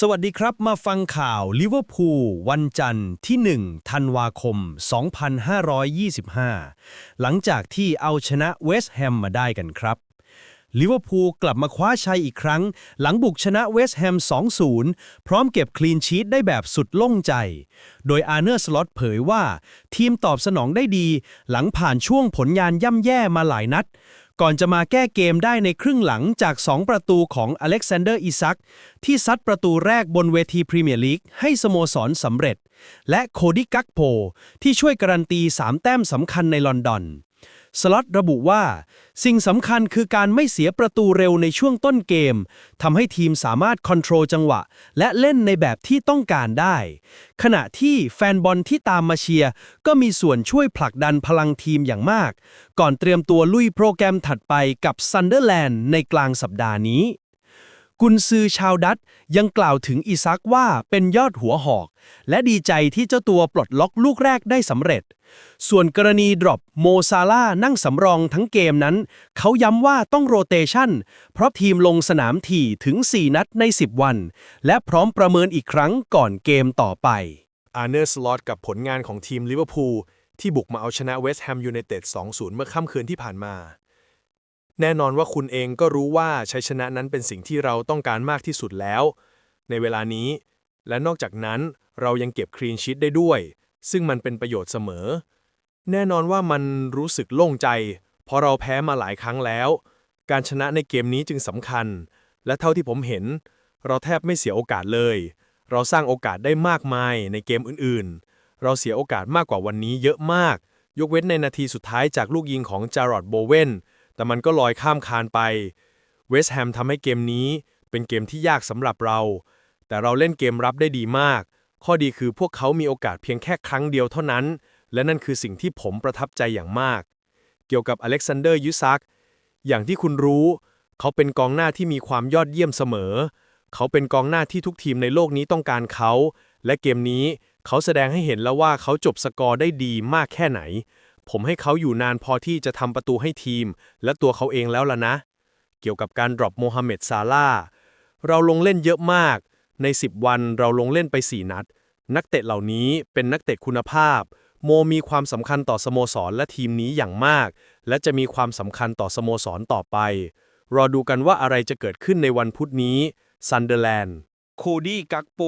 สวัสดีครับมาฟังข่าวลิเวอร์พูลวันจันทร์ที่ 1 ธันวาคม 2525 หลังจากที่เอาชนะเวสต์แฮมมาได้กันครับลิเวอร์พูลกลับมาคว้าชัยอีกครั้ง หลังบุกชนะเวสต์แฮม 2-0 พร้อมเก็บคลีนชีตได้แบบสุดโล่งใจ โดยอาร์เนอร์สล็อตเผยว่า ทีมตอบสนองได้ดี หลังผ่านช่วงผลงานย่ำแย่มาหลายนัด ก่อนจะมาแก้เกมได้ในครึ่งหลังจาก 2 ประตูของอเล็กซานเดอร์อิซัก ที่ซัดประตูแรกบนเวทีพรีเมียร์ลีกให้สโมสรสำเร็จ และโคดิกักโพที่ช่วยการันตี 3 แต้มสำคัญในลอนดอน สล็อตระบุว่า สิ่งสำคัญคือการไม่เสียประตูเร็วในช่วงต้นเกมทำให้ทีมสามารถคอนโทรลจังหวะ และเล่นในแบบที่ต้องการได้ ขณะที่แฟนบอลที่ตามมาเชียร์ก็มีส่วนช่วยผลักดันพลังทีมอย่างมาก ก่อนเตรียมตัวลุยโปรแกรมถัดไปกับซันเดอร์แลนด์ในกลางสัปดาห์นี้ กุนซือชาวดัตยังกล่าวถึงอิซักว่าเป็นยอดหัวหอก และดีใจที่เจ้าตัวปลดล็อกลูกแรกได้สำเร็จ ส่วนกรณีดรอปโมซาล่านั่งสำรองทั้งเกมนั้น เขาย้ำว่าต้องโรเตชันเพราะทีมลงสนามถี่ถึง 4 นัดใน 10 วัน และพร้อมประเมินอีกครั้งก่อนเกมต่อไปอาร์เนอร์สลอตกับผลงานของทีมลิเวอร์พูลที่บุกมาเอาชนะเวสต์แฮมยูไนเต็ด 2-0 เมื่อค่ำคืนที่ผ่านมา แน่นอนว่าคุณเองก็รู้ว่าชัยชนะนั้นเป็นสิ่งที่เราต้องการมากที่สุดแล้ว ในเวลานี้ และนอกจากนั้นเรายังเก็บคลีนชีตได้ด้วย ซึ่งมันเป็นประโยชน์เสมอ แน่นอนว่ามันรู้สึกโล่งใจ เพราะเราแพ้มาหลายครั้งแล้ว การชนะในเกมนี้จึงสำคัญ และเท่าที่ผมเห็น เราแทบไม่เสียโอกาสเลย เราสร้างโอกาสได้มากมายในเกมอื่นๆ เราเสียโอกาสมากกว่าวันนี้เยอะมาก ยกเว้นในนาทีสุดท้ายจากลูกยิงของจารอดโบเวน แต่มันก็ลอยข้ามคานไป เวสต์แฮมทำให้เกมนี้เป็นเกมที่ยากสำหรับเรา แต่เราเล่นเกมรับได้ดีมาก ข้อดีคือพวกเขามีโอกาสเพียงแค่ครั้งเดียวเท่านั้น และนั่นคือสิ่งที่ผมประทับใจอย่างมาก เกี่ยวกับอเล็กซานเดอร์ยูซัก อย่างที่คุณรู้ เขาเป็นกองหน้าที่มีความยอดเยี่ยมเสมอ เขาเป็นกองหน้าที่ทุกทีมในโลกนี้ต้องการเขา และเกมนี้เขาแสดงให้เห็นแล้วว่าเขาจบสกอร์ได้ดีมากแค่ไหน ผมให้เขาอยู่นานพอที่จะทำประตูให้ทีม และตัวเขาเองแล้วล่ะนะ เกี่ยวกับการดรอปโมฮัมเหม็ดซาลาเราลงเล่นเยอะมาก ใน 10 วันเราลงเล่นไป 4 นัด นักเตะเหล่านี้เป็นนักเตะคุณภาพ โมมีความสำคัญต่อสโมสรและทีมนี้อย่างมาก และจะมีความสำคัญต่อสโมสรต่อไป รอดูกันว่าอะไรจะเกิดขึ้นในวันพุธนี้ซันเดอร์แลนด์โคดี้กักโป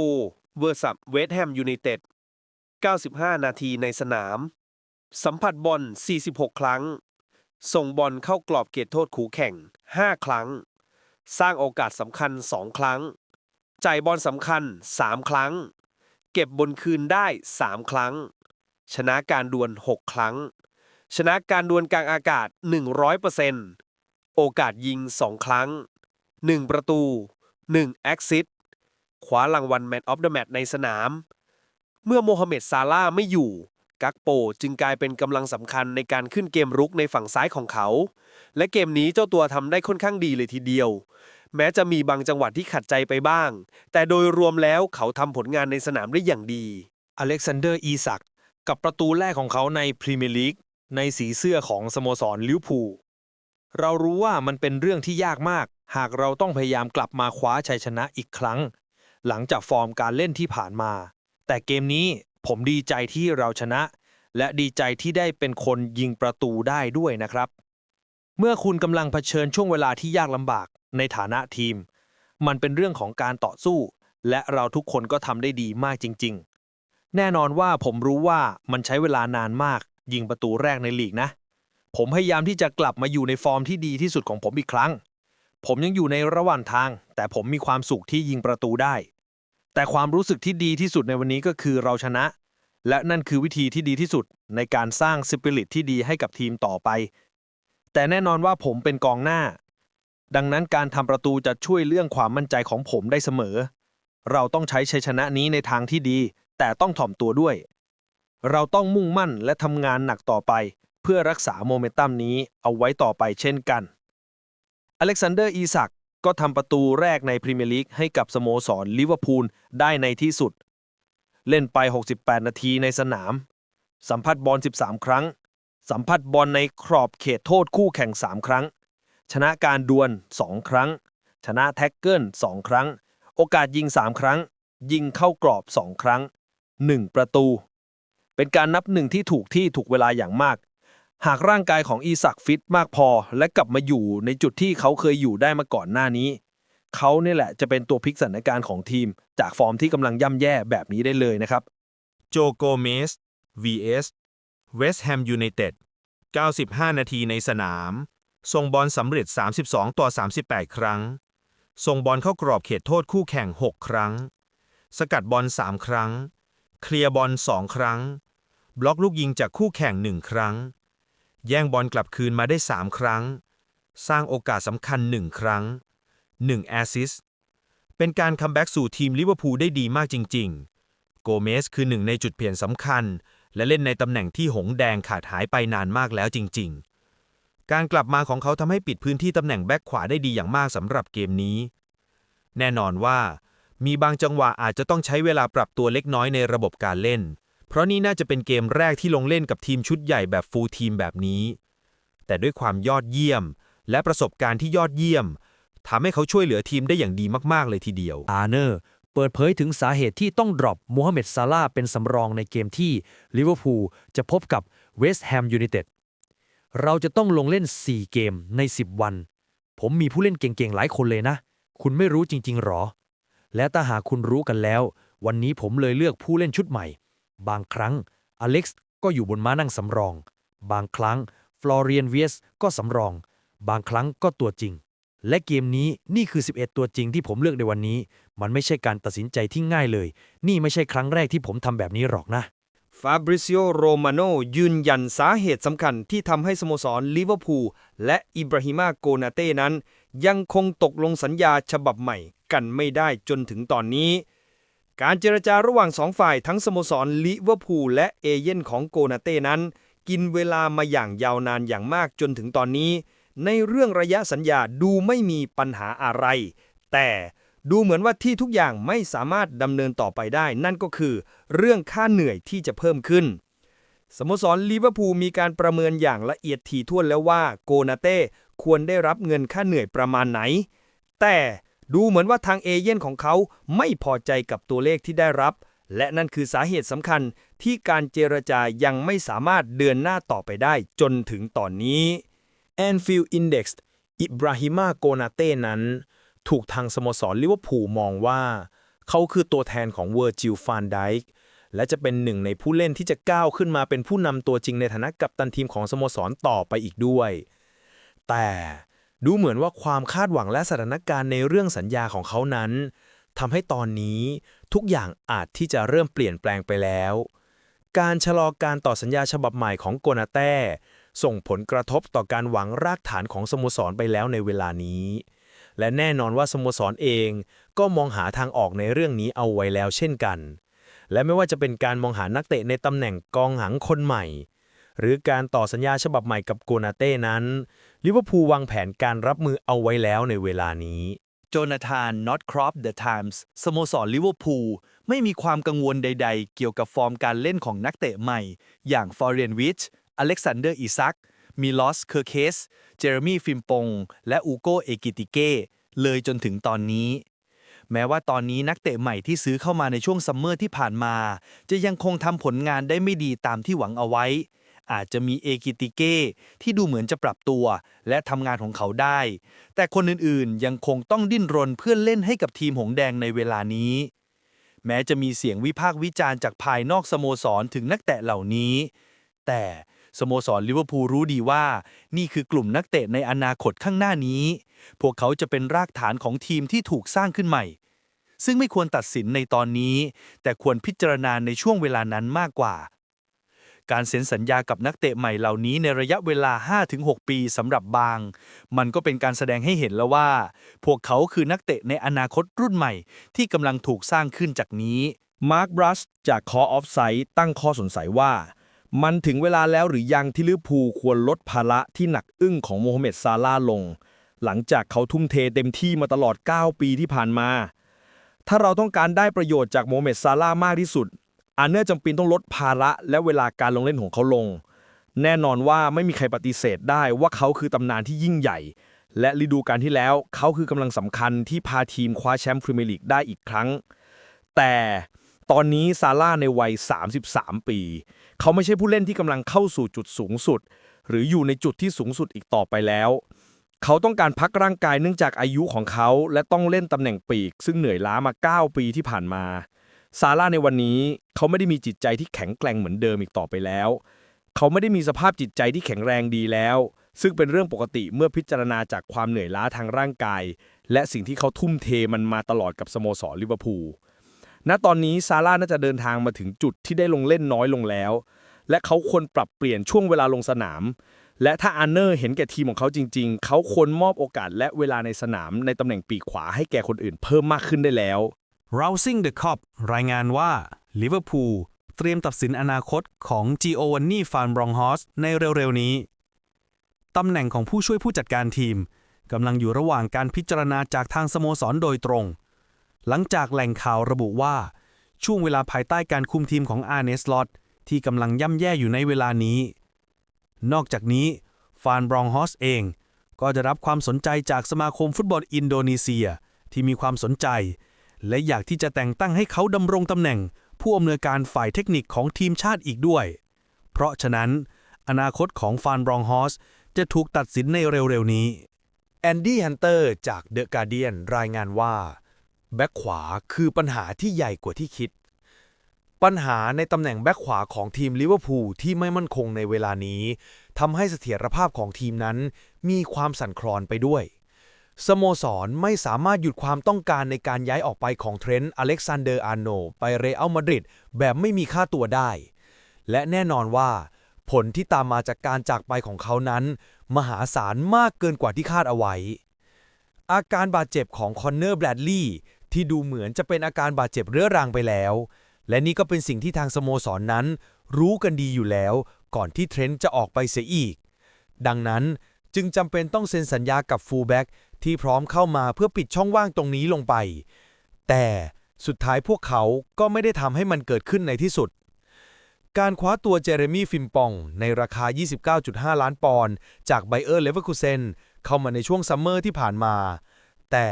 เวอร์ซับเวสต์แฮมยูไนเต็ด 95 นาทีในสนาม สัมผัสบอล 46 ครั้ง ส่งบอลเข้ากรอบเขตโทษขู่แข่ง 5 ครั้ง สร้างโอกาสสำคัญ 2 ครั้ง จ่ายบอลสำคัญ 3 ครั้ง เก็บบนคืนได้ 3 ครั้ง ชนะการดวล 6 ครั้ง ชนะการดวลกลางอากาศ 100%โอกาสยิง 2 ครั้ง 1 ประตู 1 แอคซิสคว้ารางวัล Man of the Match ในสนาม เมื่อโมฮัมเหม็ดซาลาห์ไม่อยู่ กักโปจึงกลายเป็นกำลังสำคัญในการขึ้นเกมรุกในฝั่งซ้ายของเขา และเกมนี้เจ้าตัวทำได้ค่อนข้างดีเลยทีเดียว แม้จะมีบางจังหวะที่ขัดใจไปบ้าง แต่โดยรวมแล้วเขาทำผลงานในสนามได้อย่างดี อเล็กซานเดอร์อีซักกับประตูแรกของเขาในพรีเมียร์ลีกในสีเสื้อของสโมสรลิเวอร์พูลเรารู้ว่ามันเป็นเรื่องที่ยากมาก หากเราต้องพยายามกลับมาคว้าชัยชนะอีกครั้ง หลังจากฟอร์มการเล่นที่ผ่านมา แต่เกมนี้ ผมดีใจที่เราชนะ และดีใจที่ได้เป็นคนยิงประตูได้ด้วยนะครับ เมื่อคุณกำลังเผชิญช่วงเวลาที่ยากลำบากในฐานะทีม มันเป็นเรื่องของการต่อสู้ และเราทุกคนก็ทำได้ดีมากจริง ๆ แน่นอนว่าผมรู้ว่ามันใช้เวลานานมาก ยิงประตูแรกในลีกนะ ผมพยายามที่จะกลับมาอยู่ในฟอร์มที่ดีที่สุดของผมอีกครั้ง ผมยังอยู่ในระหว่างทาง แต่ผมมีความสุขที่ยิงประตูได้ แต่ความรู้สึกที่ดีที่สุดในวันนี้ก็คือเราชนะ และนั่นคือวิธีที่ดีที่สุดในการสร้างสปิริตที่ดีให้กับทีมต่อไป แต่แน่นอนว่าผมเป็นกองหน้า ดังนั้นการทำประตูจะช่วยเรื่องความมั่นใจของผมได้เสมอ เราต้องใช้ชัยชนะนี้ในทางที่ดี แต่ต้องถ่อมตัวด้วย เราต้องมุ่งมั่นและทำงานหนักต่อไป เพื่อรักษาโมเมนตัมนี้เอาไว้ต่อไปเช่นกัน อเล็กซานเดอร์อีซัก ก็ทำประตูแรกในพรีเมียร์ลีกให้กับสโมสรลิเวอร์พูลได้ในที่สุด เล่นไป 68 นาทีในสนาม สัมผัสบอล 13 ครั้ง สัมผัสบอลในกรอบเขตโทษคู่แข่ง 3 ครั้ง ชนะการดวล 2 ครั้ง ชนะแท็กเกิล 2 ครั้ง โอกาสยิง 3 ครั้ง ยิงเข้ากรอบ 2 ครั้ง 1 ประตู เป็นการนับหนึ่งที่ถูกที่ถูกเวลาอย่างมาก หากร่างกายของอีสักฟิตมากพอ และกลับมาอยู่ในจุดที่เขาเคยอยู่ได้มาก่อนหน้านี้ เขาเนี่ยแหละจะเป็นตัวพลิกสถานการณ์ของทีม จากฟอร์มที่กำลังย่ำแย่แบบนี้ได้เลยนะครับ โจโกเมส vs เวสต์แฮมยูไนเต็ด95 นาทีในสนาม ส่งบอลสำเร็จ 32 ต่อ 38 ครั้ง ส่งบอลเข้ากรอบเขตโทษคู่แข่ง 6 ครั้ง สกัดบอล 3 ครั้ง เคลียร์บอล 2 ครั้ง บล็อกลูกยิงจากคู่แข่ง 1 ครั้ง แย่งบอลกลับคืนมาได้ 3 ครั้ง สร้างโอกาสสำคัญ 1 ครั้ง 1 แอสซิสเป็นการคัมแบ็กสู่ทีมลิเวอร์พูลได้ดีมากจริง ๆ โกเมสคือหนึ่งในจุดเปลี่ยนสำคัญ และเล่นในตำแหน่งที่หงแดงขาดหายไปนานมากแล้วจริง ๆ การกลับมาของเขาทำให้ปิดพื้นที่ตำแหน่งแบ็กขวาได้ดีอย่างมากสำหรับเกมนี้ แน่นอนว่ามีบางจังหวะอาจจะต้องใช้เวลาปรับตัวเล็กน้อยในระบบการเล่น เพราะนี่น่าจะเป็นเกมแรกที่ลงเล่นกับทีมชุดใหญ่แบบฟูลทีมแบบนี้ แต่ด้วยความยอดเยี่ยม และประสบการณ์ที่ยอดเยี่ยมทำให้เขาช่วยเหลือทีมได้อย่างดีมาก ๆ เลยทีเดียว อาร์เนอร์เปิดเผยถึงสาเหตุที่ต้องดรอปมูฮัมเหม็ดซาลาห์เป็นสำรองในเกมที่ลิเวอร์พูลจะพบกับเวสต์แฮมยูไนเต็ด เราจะต้องลงเล่น 4 เกมใน 10 วัน ผมมีผู้เล่นเก่งๆ หลายคนเลยนะ คุณไม่รู้จริง ๆ หรอ และถ้าหากคุณรู้กันแล้ว วันนี้ผมเลยเลือกผู้เล่นชุดใหม่ บางครั้งอเล็กซ์ก็อยู่บนม้านั่งสำรอง บางครั้งฟลอเรียนเวียสก็สำรอง บางครั้งก็ตัวจริง และเกมนี้นี่คือ 11 ตัวจริงที่ผมเลือกในวันนี้ มันไม่ใช่การตัดสินใจที่ง่ายเลย นี่ไม่ใช่ครั้งแรกที่ผมทำแบบนี้หรอกนะฟาบริซิโอโรมาโนยืนยันสาเหตุสำคัญที่ทำให้สโมสรลิเวอร์พูลและอิบราฮิมาโกนาเต้นั้น ยังคงตกลงสัญญาฉบับใหม่กันไม่ได้จนถึงตอนนี้ การเจรจาระหว่างสองฝ่ายทั้งสโมสรลิเวอร์พูลและเอเย่นของโกนาเต้นั้น กินเวลามาอย่างยาวนานอย่างมากจนถึงตอนนี้ ในเรื่องระยะสัญญาดูไม่มีปัญหาอะไร แต่ดูเหมือนว่าที่ทุกอย่างไม่สามารถดำเนินต่อไปได้ นั่นก็คือ เรื่องค่าเหนื่อยที่จะเพิ่มขึ้น สโมสรลิเวอร์พูลมีการประเมินอย่างละเอียดถี่ถ้วนแล้วว่าโกนาเต้ควรได้รับเงินค่าเหนื่อยประมาณไหน แต่ ดูเหมือนว่าทางเอเย่นของเขาไม่พอใจกับตัวเลขที่ได้รับ และนั่นคือสาเหตุสำคัญที่การเจรจายังไม่สามารถเดินหน้าต่อไปได้จนถึงตอนนี้ Anfield Index อิบราฮิมาโกนาเต้นั้น ถูกทางสโมสรลิเวอร์พูลมองว่า เขาคือตัวแทนของเวอร์จิลฟานไดค์และจะเป็นหนึ่งในผู้เล่นที่จะก้าวขึ้นมาเป็นผู้นำตัวจริงในฐานะกัปตันทีมของสโมสรต่อไปอีกด้วย แต่ ดูเหมือนว่าความคาดหวังและสถานการณ์ในเรื่องสัญญาของเขานั้นทำให้ตอนนี้ทุกอย่างอาจที่จะเริ่มเปลี่ยนแปลงไปแล้ว การชะลอการต่อสัญญาฉบับใหม่ของโกนาเต้ส่งผลกระทบต่อการหวังรากฐานของสโมสรไปแล้วในเวลานี้ และแน่นอนว่าสโมสรเองก็มองหาทางออกในเรื่องนี้เอาไว้แล้วเช่นกัน และไม่ว่าจะเป็นการมองหานักเตะในตำแหน่งกองหลังคนใหม่ หรือการต่อสัญญาฉบับใหม่กับโกนาเต้นั้นลิเวอร์พูลวางแผนการรับมือเอาไว้แล้วในเวลานี้โจนาธานนอตครอปเดอะไทมส์สโมสรลิเวอร์พูลไม่มีความกังวลใดๆ เกี่ยวกับฟอร์มการเล่นของนักเตะใหม่ อย่างฟอร์เรนวิช อเล็กซานเดอร์อิซัก มิลอส เคอร์เคส เจอร์มี่ฟิมปง และอูโกเอกิติเก้ เลยจนถึงตอนนี้ แม้ว่าตอนนี้นักเตะใหม่ที่ซื้อเข้ามาในช่วงซัมเมอร์ที่ผ่านมา จะยังคงทำผลงานได้ไม่ดีตามที่หวังเอาไว้ อาจจะมีเอกิติเก้ที่ดูเหมือนจะปรับตัว และทำงานของเขาได้ แต่คนอื่นๆ ยังคงต้องดิ้นรนเพื่อเล่นให้กับทีมหงแดงในเวลานี้ แม้จะมีเสียงวิพากษ์วิจารณ์จากภายนอกสโมสรถึงนักเตะเหล่านี้ แต่สโมสรลิเวอร์พูลรู้ดีว่า นี่คือกลุ่มนักเตะในอนาคตข้างหน้านี้ พวกเขาจะเป็นรากฐานของทีมที่ถูกสร้างขึ้นใหม่ ซึ่งไม่ควรตัดสินในตอนนี้ แต่ควรพิจารณาในช่วงเวลานั้นมากกว่า การเซ็นสัญญากับนักเตะใหม่เหล่านี้ในระยะเวลา 5-6 ปีสำหรับบาง มันก็เป็นการแสดงให้เห็นแล้วว่า พวกเขาคือนักเตะในอนาคตรุ่นใหม่ ที่กำลังถูกสร้างขึ้นจากนี้มาร์คบรัสจากคอออฟไซด์ตั้งข้อสงสัยว่า มันถึงเวลาแล้วหรือยังที่ลิเวอร์พูลควรลดภาระที่หนักอึ้งของโมฮัมเหม็ดซาลาลง หลังจากเขาทุ่มเทเต็มที่มาตลอด 9 ปีที่ผ่านมา ถ้าเราต้องการได้ประโยชน์จากโมฮัมเหม็ดซาลามากที่สุด อาร์เนอร์จำเป็นต้องลดภาระและเวลาการลงเล่นของเขาลง แน่นอนว่าไม่มีใครปฏิเสธได้ว่าเขาคือตำนานที่ยิ่งใหญ่ และฤดูกาลที่แล้วเขาคือกำลังสำคัญที่พาทีมคว้าแชมป์พรีเมียร์ลีกได้อีกครั้ง แต่ตอนนี้ซาร่าในวัย 33 ปี เขาไม่ใช่ผู้เล่นที่กำลังเข้าสู่จุดสูงสุด หรืออยู่ในจุดที่สูงสุดอีกต่อไปแล้ว เขาต้องการพักร่างกายเนื่องจากอายุของเขา และต้องเล่นตำแหน่งปีก ซึ่งเหนื่อยล้ามา 9 ปีที่ผ่านมา ซาร่าในวันนี้เขาไม่ได้มีจิตใจที่แข็งแกร่งเหมือนเดิมอีกต่อไปแล้ว เขาไม่ได้มีสภาพจิตใจที่แข็งแรงดีแล้ว ซึ่งเป็นเรื่องปกติเมื่อพิจารณาจากความเหนื่อยล้าทางร่างกาย และสิ่งที่เขาทุ่มเทมันมาตลอดกับสโมสรลิเวอร์พูล ณ ตอนนี้ซาร่าน่าจะเดินทางมาถึงจุดที่ได้ลงเล่นน้อยลงแล้ว และเขาควรปรับเปลี่ยนช่วงเวลาลงสนาม และถ้าอาร์เนอร์เห็นแก่ทีมของเขาจริง ๆ เขาควรมอบโอกาสและเวลาในสนามในตำแหน่งปีกขวาให้แก่คนอื่นเพิ่มมากขึ้นได้แล้ว Rousing the Cop รายงานว่าลิเวอร์พูลเตรียมตัดสินอนาคตของ Giovanni Van Bronckhorst ในเร็วๆนี้ ตำแหน่งของผู้ช่วยผู้จัดการทีมกำลังอยู่ระหว่างการพิจารณาจากทางสโมสรโดยตรง หลังจากแหล่งข่าวระบุว่า ช่วงเวลาภายใต้การคุมทีมของอาร์เนสลอตที่กำลังย่ำแย่อยู่ในเวลานี้ นอกจากนี้ ฟานบรองฮอสเอง ก็จะรับความสนใจจากสมาคมฟุตบอลอินโดนีเซียที่มีความสนใจ และอยากที่จะแต่งตั้งให้เขาดำรงตำแหน่ง ผู้อำนวยการฝ่ายเทคนิคของทีมชาติอีกด้วย เพราะฉะนั้น อนาคตของฟานบรองฮอสจะถูกตัดสินในเร็วๆนี้แอนดี้ฮันเตอร์จากเดอะการเดียนรายงานว่า แบ็คขวาคือปัญหาที่ใหญ่กว่าที่คิด ปัญหาในตำแหน่งแบ็คขวาของทีมลิเวอร์พูลที่ไม่มั่นคงในเวลานี้ทำให้เสถียรภาพของทีมนั้นมีความสั่นคลอนไปด้วย สโมสรไม่สามารถหยุดความต้องการในการย้ายออกไปของเทรนต์อเล็กซานเดอร์อาร์โนไปเรอัลมาดริดแบบไม่มีค่าตัวได้ และแน่นอนว่า ผลที่ตามมาจากการจากไปของเขานั้น มหาศาลมากเกินกว่าที่คาดเอาไว้ อาการบาดเจ็บของคอนเนอร์แบรดลีย์ที่ดูเหมือนจะเป็นอาการบาดเจ็บเรื้อรังไปแล้ว และนี่ก็เป็นสิ่งที่ทางสโมสรนนั้น รู้กันดีอยู่แล้ว ก่อนที่เทรนต์จะออกไปเสียอีก ดังนั้นจึงจำเป็นต้องเซ็นสัญญากับฟูลแบ็ก ที่พร้อมเข้ามาเพื่อปิดช่องว่างตรงนี้ลงไป แต่สุดท้ายพวกเขาก็ไม่ได้ทำให้มันเกิดขึ้นในที่สุด การคว้าตัวเจเรมี่ฟิมปอง ในราคา 29.5 ล้านปอนด์จากไบเออร์เลเวอร์คูเซนเข้ามาในช่วงซัมเมอร์ที่ผ่านมา แต่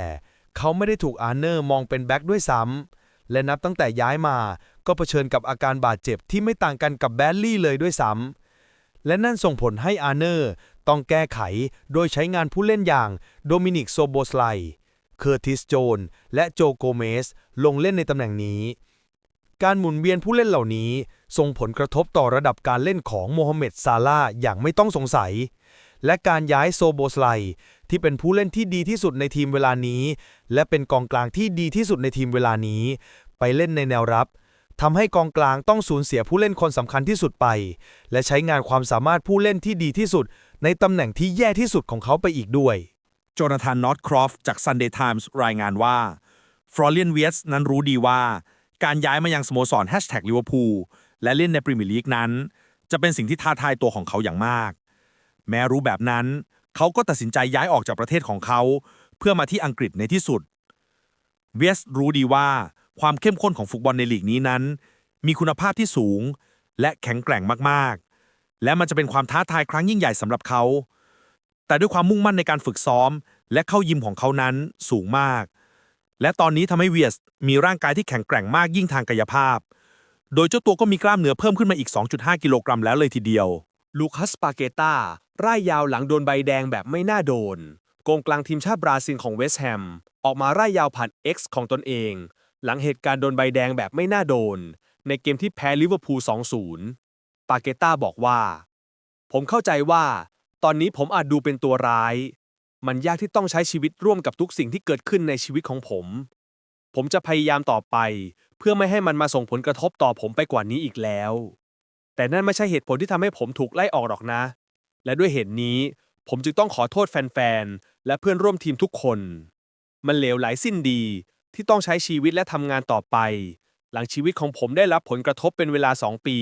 เขาไม่ได้ถูกอาร์เนอร์มองเป็นแบ็คด้วยซ้ำและนับตั้งแต่ย้ายมาก็เผชิญกับอาการบาดเจ็บที่ไม่ต่างกันกับแบดลี่เลยด้วยซ้ำและนั่นส่งผลให้อาร์เนอร์ ต้องแก้ไขโดยใช้งานผู้เล่นอย่างโดมินิกโซโบสไลเคอร์ติสโจนและโจโกเมส ลงเล่นในตำแหน่งนี้ การหมุนเวียนผู้เล่นเหล่านี้ ส่งผลกระทบต่อระดับการเล่นของโมฮัมเหม็ดซาลาอย่างไม่ต้องสงสัย และการย้ายโซโบสไลที่เป็นผู้เล่นที่ดีที่สุดในทีมเวลานี้ และเป็นกองกลางที่ดีที่สุดในทีมเวลานี้ ไปเล่นในแนวรับทำให้กองกลางต้องสูญเสียผู้เล่นคนสำคัญที่สุดไป และใช้งานความสามารถผู้เล่นที่ดีที่สุด ในตำแหน่งที่แย่ที่สุดของเขาไปอีกด้วย โจนาธานนอตครอฟจาก Sunday Times รายงานว่าฟรอเลียนเวียสนั้นรู้ดีว่า การย้ายมายังสโมสรแฮชแท็กลิเวอร์พูลและเล่นในพรีเมียร์ลีกนั้น จะเป็นสิ่งที่ท้าทายตัวของเขาอย่างมาก แม้รู้แบบนั้น เขาก็ตัดสินใจย้ายออกจากประเทศของเขา เพื่อมาที่อังกฤษในที่สุด เวียสรู้ดีว่าความเข้มข้นของฟุตบอลในลีกนี้นั้น มีคุณภาพที่สูงและแข็งแกร่งมากๆ และมันจะเป็นความท้าทายครั้งยิ่งใหญ่สำหรับเขา แต่ด้วยความมุ่งมั่นในการฝึกซ้อม และเข้ายิมของเขานั้นสูงมาก และตอนนี้ทำให้เวียสมีร่างกายที่แข็งแกร่งมากยิ่งทางกายภาพ โดยเจ้าตัวก็มีกล้ามเนื้อเพิ่มขึ้นมาอีก 2.5 กิโลกรัมแล้วเลยทีเดียว ลูคัสปาเกตาร่ายยาวหลังโดนใบแดงแบบไม่น่าโดนกองกลางทีมชาติบราซิลของเวสต์แฮม ออกมาร่ายยาวผ่าน X ของตนเอง หลังเหตุการณ์โดนใบแดงแบบไม่น่าโดน ในเกมที่แพ้ลิเวอร์พูล 2-0 ปาเกต้าบอกว่า ผมเข้าใจว่า ตอนนี้ผมอาจดูเป็นตัวร้าย มันยากที่ต้องใช้ชีวิตร่วมกับทุกสิ่งที่เกิดขึ้นในชีวิตของผม ผมจะพยายามต่อไป เพื่อไม่ให้มันมาส่งผลกระทบต่อผมไปกว่านี้อีกแล้ว แต่นั่นไม่ใช่เหตุผลที่ทำให้ผมถูกไล่ออกหรอกนะ และด้วยเหตุนี้ ผมจึงต้องขอโทษแฟนๆและเพื่อนร่วมทีมทุกคน มันเหลวไหลสิ้นดีที่ต้องใช้ชีวิตและทำงานต่อไป หลังชีวิตของผมได้รับผลกระทบเป็นเวลา2ปี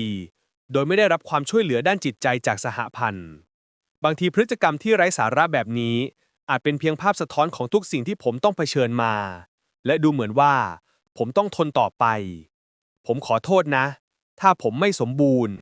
โดยไม่ได้รับความช่วยเหลือด้านจิตใจจากสหพันธ์ บางทีพฤติกรรมที่ไร้สาระแบบนี้ อาจเป็นเพียงภาพสะท้อนของทุกสิ่งที่ผมต้องเผชิญมา และดูเหมือนว่า ผมต้องทนต่อไป ผมขอโทษนะ ถ้าผมไม่สมบูรณ์